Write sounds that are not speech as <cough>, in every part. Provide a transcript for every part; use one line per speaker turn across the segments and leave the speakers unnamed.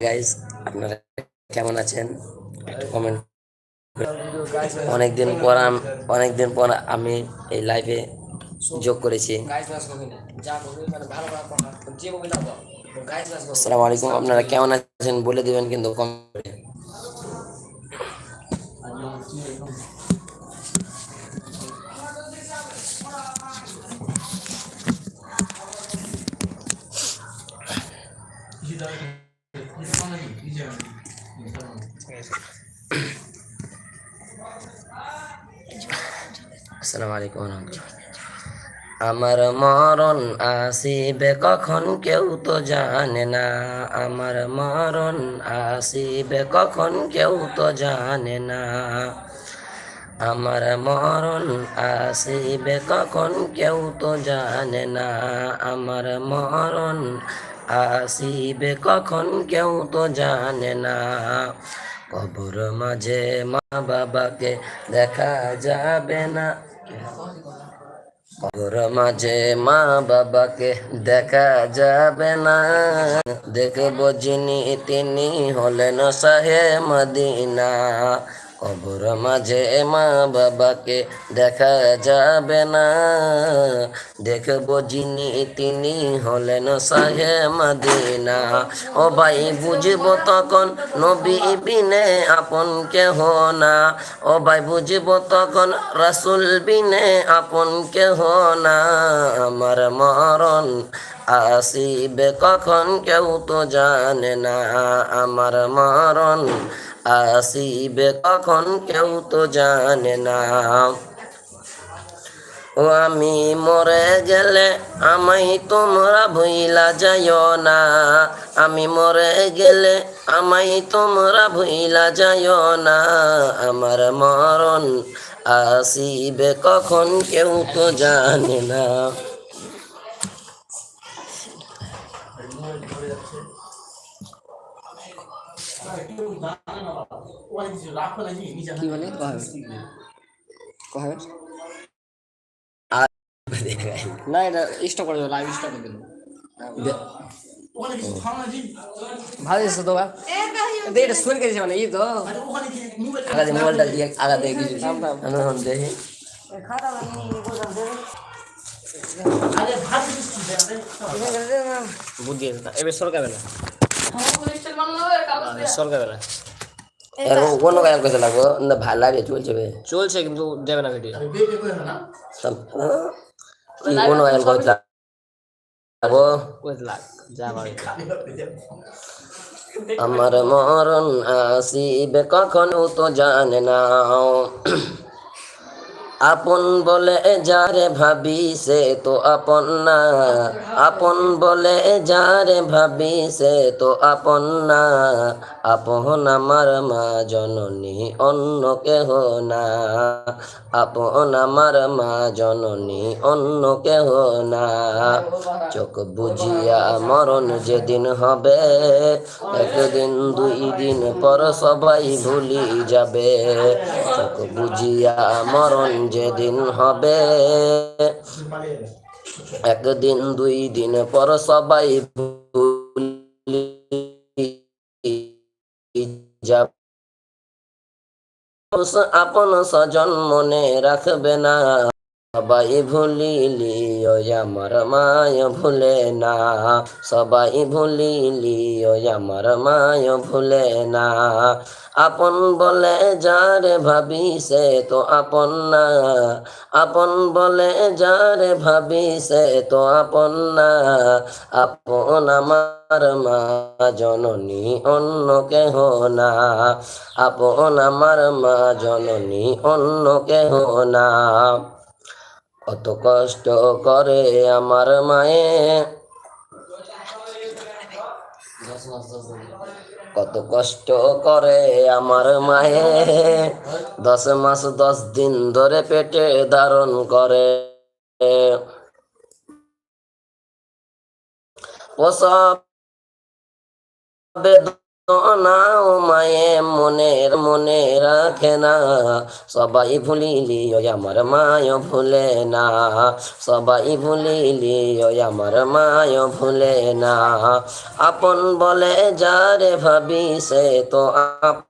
Guys আপনারা কেমন আছেন? একটু কমেন্ট অনেকদিন পর অনেকদিন পর আমি এই লাইভে যোগ করেছি। আসসালামু আলাইকুম, আপনারা কেমন আছেন? বলে দিবেন কিন্তু কমেন্টে আসসালামু আলাইকুম আমার মরণ আসিবে কখন কেউ তো জানে না। আমার মরণ আসিবে কখন কেউ তো জানে না। আমার মরণ আসিবে কখন কেউ তো জানে না। আমার মরণ আসিবে কখন কেউ তো জানে না। কবর মাঝে মা বাবাকে দেখা যাবে না। কবর মাঝে মা বাবাকে দেখা যাবে না। দেখব যিনি তিনি হলেন সাহে মদিনা। কবর মাঝে মা বাবাকে দেখা যাবে না। দেখব যিনি তিনি হলেন সাহে মদিনা। ও ভাই, বুঝব তখন নবী বিনে আপন কেহ না। ও ভাই, বুঝব তখন রাসুল বিনে আপন কেহ না। আমার মরণ আসিবে কখন কেউ তো জানে না। আমার মরণ আসিবে কখন কেউ তো জানে না। ও আমি মরে গেলে আমাই তোমরা ভুইলা যাইও না। আমি মরে গেলে আমাই তোমরা ভুইলা যাইও না। আমার মরণ আসিবে কখন কেউ তো জানে না।
কি বলে? কহাবে কহাবে না এটা স্টপ করে দেবো লাইভ স্টপ করে দেবো। ভালো এসে তো এটা শুনে গেছে মানে ই তো।
আগাতে মোবাইলটা দিয়ে আগাতে কিছু দেখি
বুদ্ধি এবার সরকাবে না।
লাগবো? না ভালো লাগে চলছে বে।
চলছে কিন্তু যাবে না ভিডিও?
কি কোনো লাগবো? আমার মরণ আসিবে কখনো তো জানে না। আপন বলে যারে ভাবি সে তো আপন না। আপন বলে যারে ভাবি সে তো আপন না। আপন আমার মা জননী, অন্য কেহ না। আপন আমার মা জননী, অন্য কেহ না। চোখ বুঝিয়া মরণ যেদিন হবে, একদিন, দুই দিন পর সবাই ভুলি যাবে। চোখ বুঝিয়া মরণ যেদিন হবে একদিন দুই দিন পর সবাই আপন স্বজন মনে রাখবে না। সবাই ভুলিলি ওই আমার মায় ভুলে না। সবাই ভুলিলি ওই আমার মায় ভুলে না। আপন বলে যারে ভাবি সে তো আপন না। আপন বলে যারে ভাবি সে তো আপন না। আপন আমার মা, জননী অন্য কেহ না। আপন আমার মা, জননী অন্য কেহ না। কত কষ্ট করে আমার মায়ে। কত কষ্ট করে আমার মায়ে। দশ মাস দশ দিন ধরে পেটে ধারণ করে। প্রসব না ও মায়ে মনের, মনে রাখে না। সবাই ভুলিলি, ওই আমার মায় ভুলে না। সবাই ভুলিলি, ওই আমার মায় ভুলে না। আপন বলে, যারে ভাবি সে তো আপন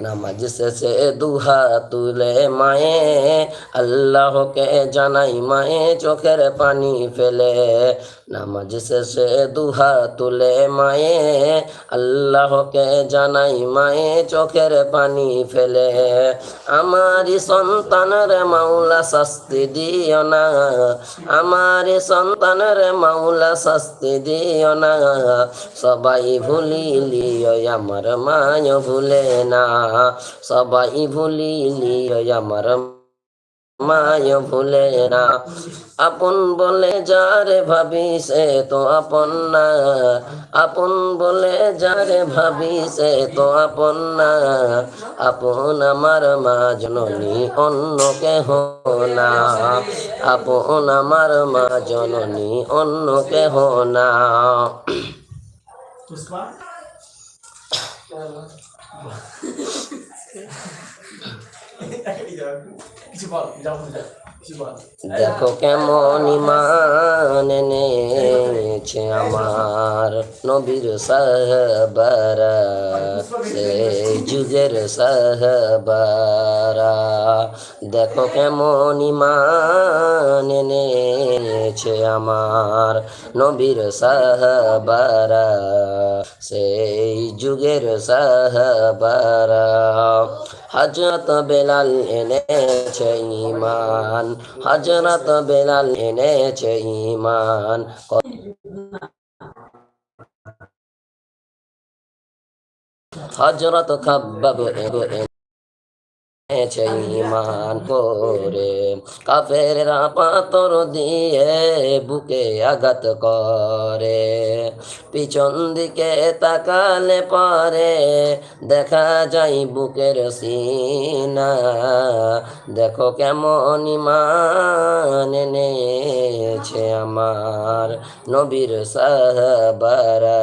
নামাজ শেষে দুহা তুলে মায়ে আল্লাহকে জানাই মায়ে চোখের পানি ফেলে নামাজ শেষে দুহা তুলে মায়ে আল্লাহকে জানাই মায়ে চোখের পানি ফেলে আমারই সন্তানের মাওলা শাস্তি দিও না আমারই সন্তানের মাওলা শাস্তি দিও না সবাই ভুলিলি ওই আমার মায় ভুলে না সবাই ভুলিলি আমার মায় ভুলে না। আপন বলে যারে ভাবি সে তো আপন না। আপন বলে যারে ভাবি সে তো আপন না। আপন আমার মা জননী অন্য কেহ না। আপন আমার মা জননী অন্য কেহ না। <laughs> <laughs>
কিছু বল যাও বল
দেখো কেমন ইমান এনেছে আমার নবীর সাহবারা, সেই যুগের সাহবারা। দেখো কেমন ইমান এনেছে আমার নবীর সাহবারা, সেই যুগের সাহবারা। হজরত বেলাল এনেছে ইমান হজরত বেলাল এনেছে ইমান হজরত খাব্বাব এনেছে ইমান করে কাফেররা পাতর দিয়ে বুকে আঘাত করে। পিছন দিকে তাকালে পরে দেখা যায় বুকের সিনা। দেখো কেমন ইমান এনেছে আমার নবীর সাহবারা,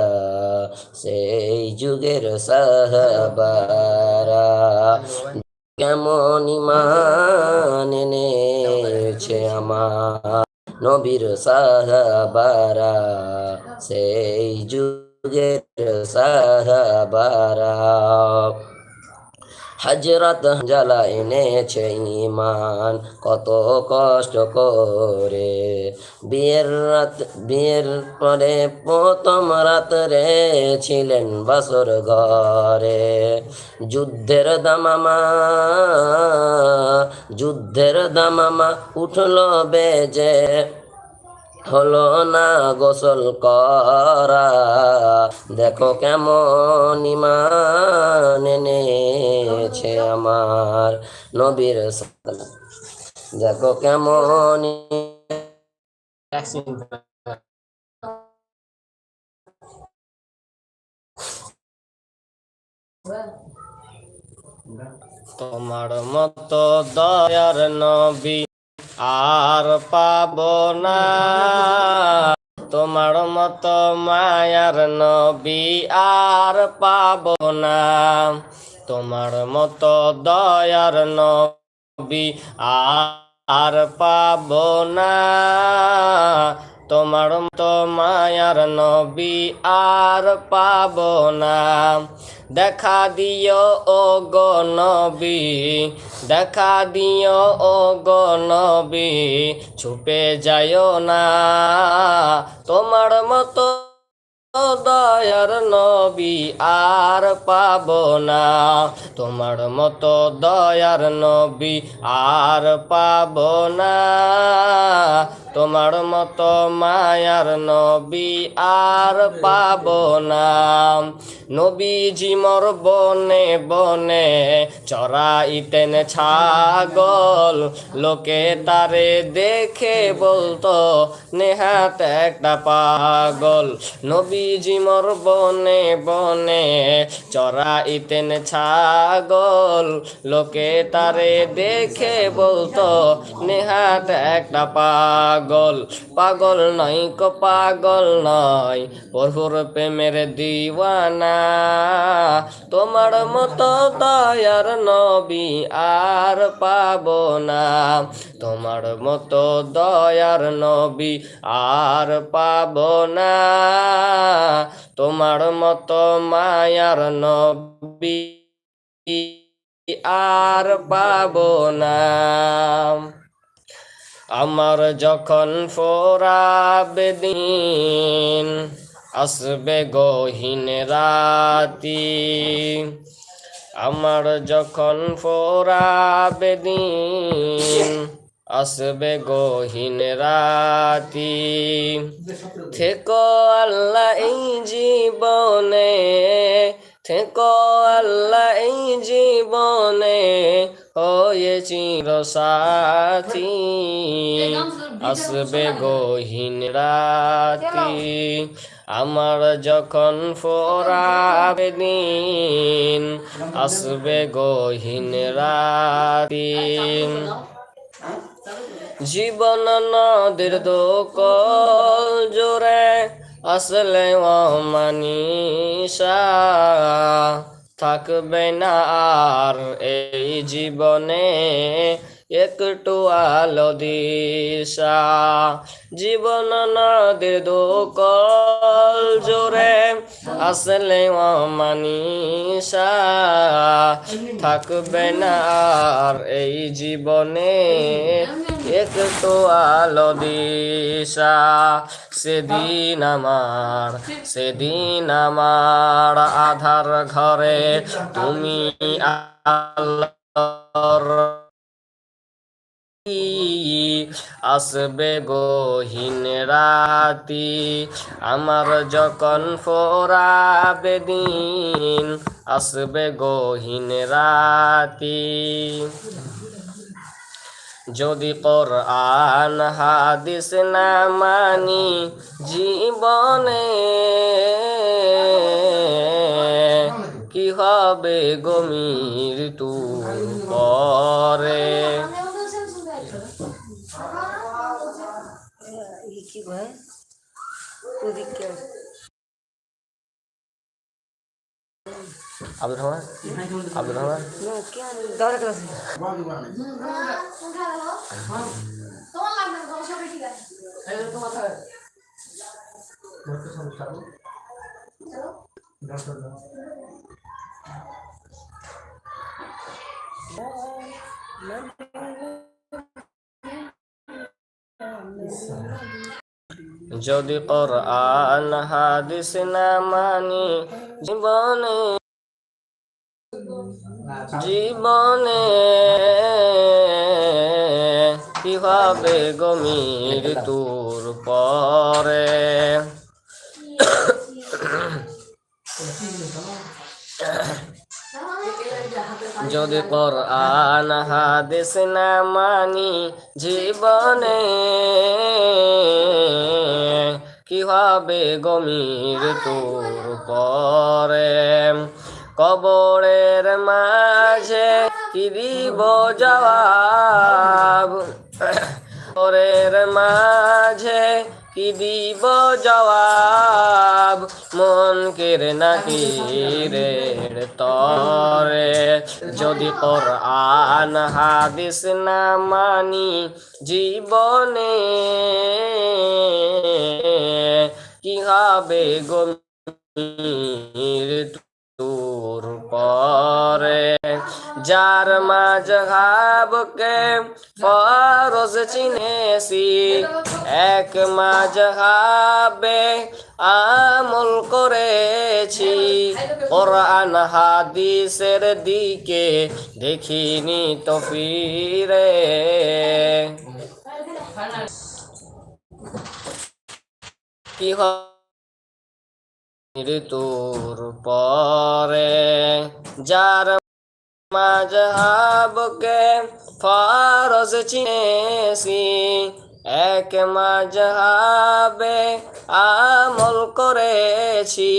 সেই যুগের সাহবারা। কেমন ইমান এনেছে আমার নবীর সাহাবারা? সেই যুগের সাহাবারা। হজরত জ্বালা এনেছে ইমান কত কষ্ট করে বিয়ের রাত, বিয়ের পরে প্রথম রাত্রে ছিলেন বাসর ঘরে। যুদ্ধের দামামা যুদ্ধের দামামা উঠল বেজে হলো না গোসল করা দেখো কেমন ইমান এনেছে আমার নবীর। দেখো কেমন
তোমার মতো দয়ার নবী আর পাব না। তোমার মত মায়ার নবী আর পাব না। তোমার মত দয়ার নবী আর পাব না। তোমার তো মায়ার নবী আর পাব না। দেখা দিও ও গো নবী, দেখা দিও ও গো নবী, ছুপে যায় না। তোমার দয়ার নবী আর পাব না। তোমার মতো দয়ার নবী আর পাব না। তোমার মতো মায়ার নবী আর পাব না। নবীজি মোর বনে বনে চড়াইতেন ছাগল। লোকে তারে দেখে বলতো, নেহাত একটা পাগল। নবী নবীজি মোর বনে বনে চড়াইতেন ছাগল। লোকে তারে দেখে বলতো, নেহাত একটা পাগল। পাগল নয় কো পাগল নয়, প্রভুর প্রেমের দিওয়ানা। তোমার মতো দয়ার নবী আর পাবো না। তোমার মতো দয়ার নবী আর পাব না। তোমার মতো মায়ার নবী আর পাবো না। আমার যখন ফোরাবে দিন, আসবে গহীন রাতি। আমার যখন ফোরাবে দিন আসবে গহীন রাতি। থেকো আল্লাহ এই জীবনে, থেকো আল্লাহ এই জীবনে, হয়ে চির সাথী আসবে গহীন রাতি। আমার যখন ফোরাবে দিন, আসবে গহীন রাতি। জীবন নদীর দোকল জোরে আসলে অমানিসা। থাকবে না আর এই জীবনে। একটু আলো দিশা জীবন নদীর দোকল জোরে আসলে অমানিসা থাকবে না আর এই জীবনে একটু আলো দিশা সেদিন আমার সেদিন আমার আধার ঘরে তুমি আল্লাহর আসবে গহীন রাতি, আমার যখন ফোরাবে দিন, আসবে গহীন রাতি। যদি কোরআন, হাদিস না মানি জীবনে, কি হবে গমির তু পরে?
স্যার ডক্টর সমস্যা ডক্টর
যদি কোরআন হাদিস না মানি জীবনে জীবনে কি গমির তোর পরে? যদি কোরআন, হাদিস না মানি জীবনে, কি গমির তোর পরে? কবরের মাঝে কি দিব জবাব? কবরের মাঝে কি দিব জবাব? মন কের নাকি রে তরে। যদি কোরআন, হাদিস না মানি জীবনে, কি হবে গমির তোর পরে, যার মাঝহাবকে ফরজ চিনেছি। এক মাঝহাবে আমল করেছি। কোরআন হাদিসের দিকে দেখিনি তো ফিরে। কি হয়? তোর পরে যার মাঝহাবকে ফারস চিনেছি। এক মাঝহাবে আমল করেছি,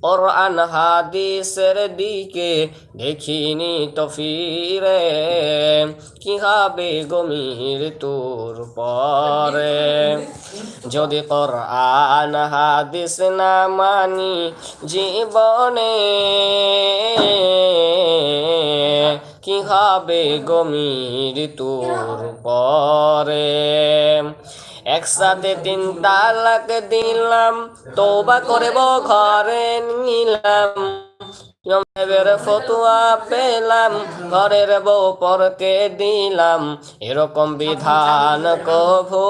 কোরআন, হাদিসের দিকে দেখিনি তো ফিরে কি হবে গমির তোর পরে? যদি কোরআন, হাদিস না মানি জীবনে কি হবে গমির তোর পরে? একসাথে তিন তালাক দিলাম তোবা করব ঘরে নিলাম। জমের ফতুয়া পেলাম, ঘরের বউ পরকে দিলাম। এরকম বিধান কভু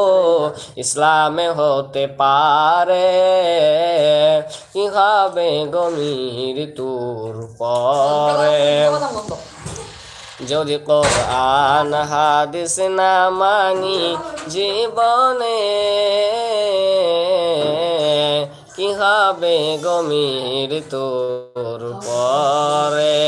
ইসলামে হতে পারে? কি হবে গমির তোর পরে? যদি কোরআন হাদিস না মানি জীবনে কি হবে গমির তোর পরে?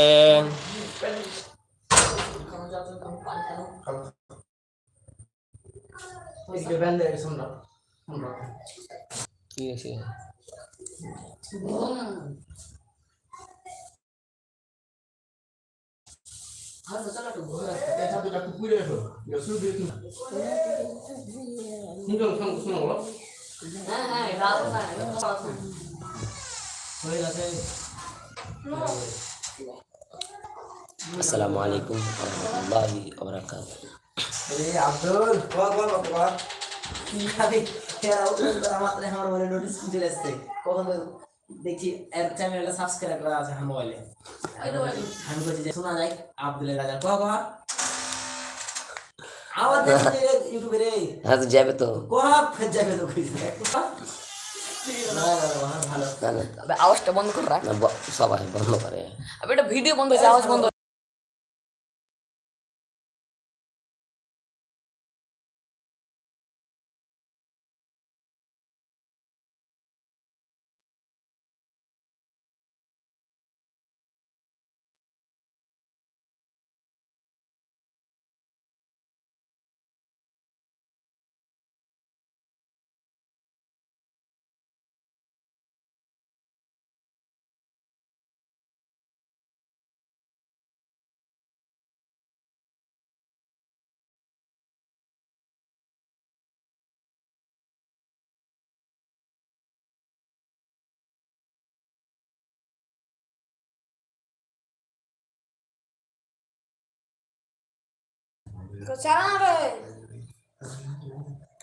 কি আছে আসসালামু আলাইকুম রহমতুল্লাহি ওবরাকাত
আব্দুল খাবি? এরা আমার মোবাইলে নোটিস চলে আসছে কখন দেখছি, এর চ্যানেলটা সাবস্ক্রাইব করা আছে মোবাইলে আমি বলছি যে শোনা যায় আব্দুলের রাজা কহ কহ আওয়াজ দেখছি ইউটিউবে রে
হ্যাঁ তো যাবে তো।
কহ ফের যাবে তো কইছে না না না ভালো।
না না
আবে আওয়াজটা বন্ধ করে রাখ।
সবাই বন্ধ করে।
এটা ভিডিও বন্ধ হয়েছে আওয়াজ বন্ধ।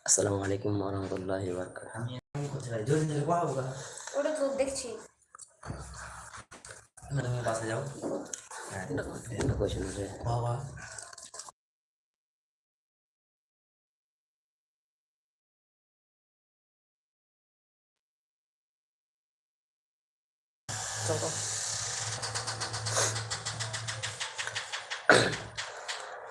আসসালামু আলাইকুম রহমতুল্লাহি ওবরাকাত
আমি আমি কোথায় জোরে জোরে কহ কহ
ওটা তো দেখছি
না তুমি বাসে যাও হ্যাঁ
এটা কোশ্চেন রে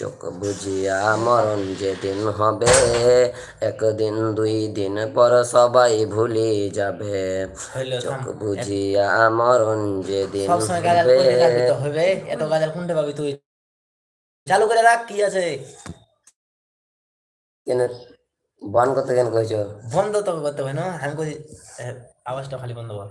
চোখ বুঝিয়া মরণ যেদিন হবে একদিন দুই দিন পর সবাই ভুলে যাবে। চোখ বুঝিয়া মরণ যেদিন হবে।
এত গাজাল কোনটা পাবি তুই। চালু করে রাখ কি আছে?
কেন বন করতে কেন কইছো?
বন্ধ তো করতে হবে না আমি কই আওয়াজটা খালি বন্ধ কর।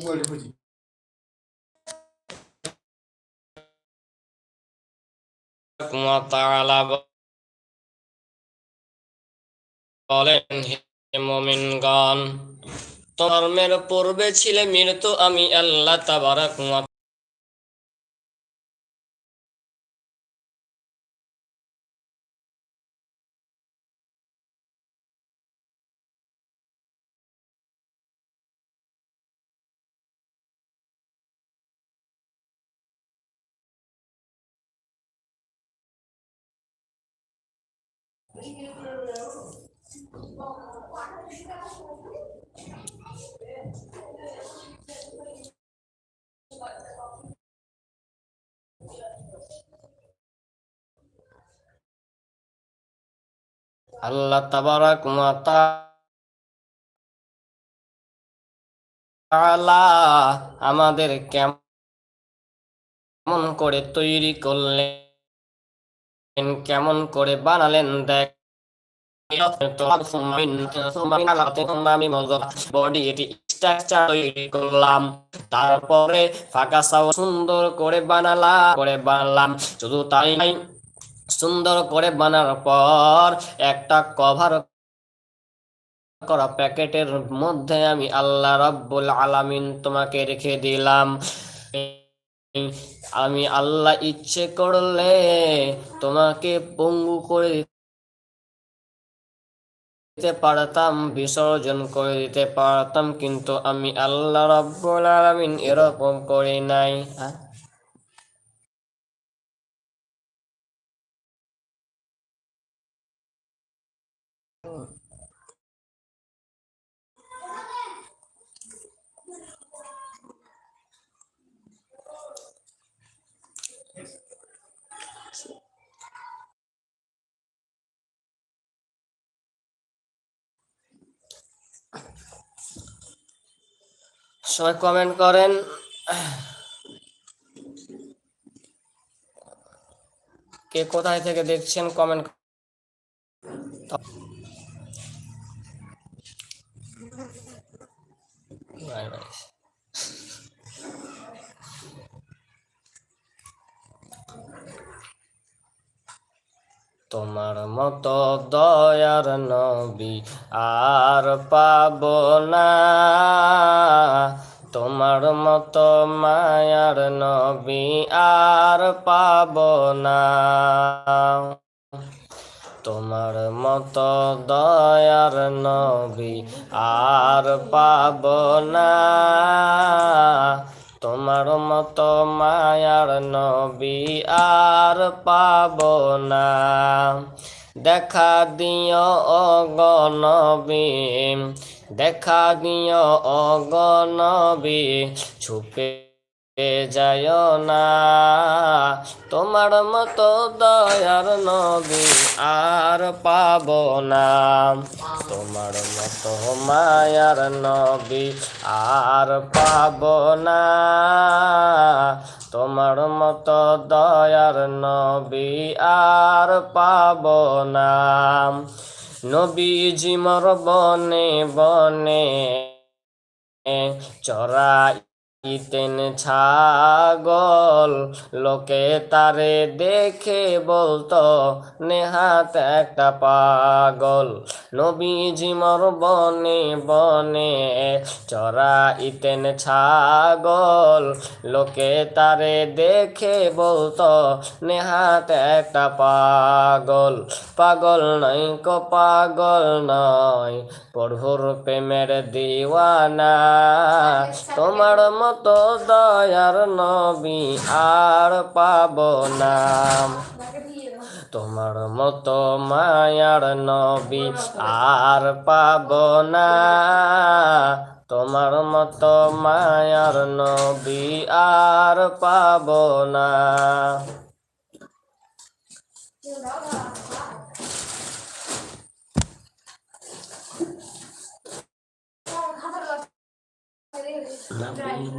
বলে বুঝি
বলেন হে মুমিনগণ তোমার মের পূর্বে ছিলে মৃত আমি আল্লাহ তাবারা তাবারাক আল্লাহ তাবারাক ওয়া তাআলা আমাদের কেমন করে তৈরি করলেন কেমন করে বানালেন দেখ বডি এটি স্ট্রাকচার তৈরি তারপরে ফাঁকা সাও সুন্দর করে করে বানালাম শুধু তাই নাই সুন্দর করে বানার পর একটা কভার করা প্যাকেটের মধ্যে আমি আল্লাহ রাব্বুল আলামিন তোমাকে রেখে দিলাম আমি আল্লাহ ইচ্ছে করলে তোমাকে পঙ্গু করে দিতে পারতাম বিসর্জন করে দিতে পারতাম কিন্তু আমি আল্লাহ রাব্বুল আলামিন এরকম করি নাই। সবাই কমেন্ট করেন। কে কোথায় থেকে দেখছেন কমেন্ট তোমার মতো দয়ার নবী আর পাব না। তোমার মতো মায়ার নবী আর পাব না। তোমার মতো দয়ার নবী আর পাব না। তোমার মতো মায়ার নবী আর পাব না। দেখা দিও অগনবী দেখা দিও অগনবী ছুপে যায় না। তোমার মতো দয়ার নবী আর পাব না। তোমার মতো মায়ার নবী আর পাব না। তোমার মতো দয়ার নবী আর পাব না। নবীজি মর বনে বনে চড়াইতেন ছাগল লোকে তারে দেখে বলতো নেহাত একটা পাগল। নবীজি মর বনে বনে চরা ইতেন ছাগল লোকে তারে দেখে বলতো নেহাত একটা পাগল। পাগল নাই কো পাগল নয় প্রভুর প্রেমের দিওয়ানা। তোমার মতো দয়ার নবী আর পাব না তোমার মতো মায়ার নবী আর পাব না। তোমার মতো মায়ার নবী আর পাব না। Lampu.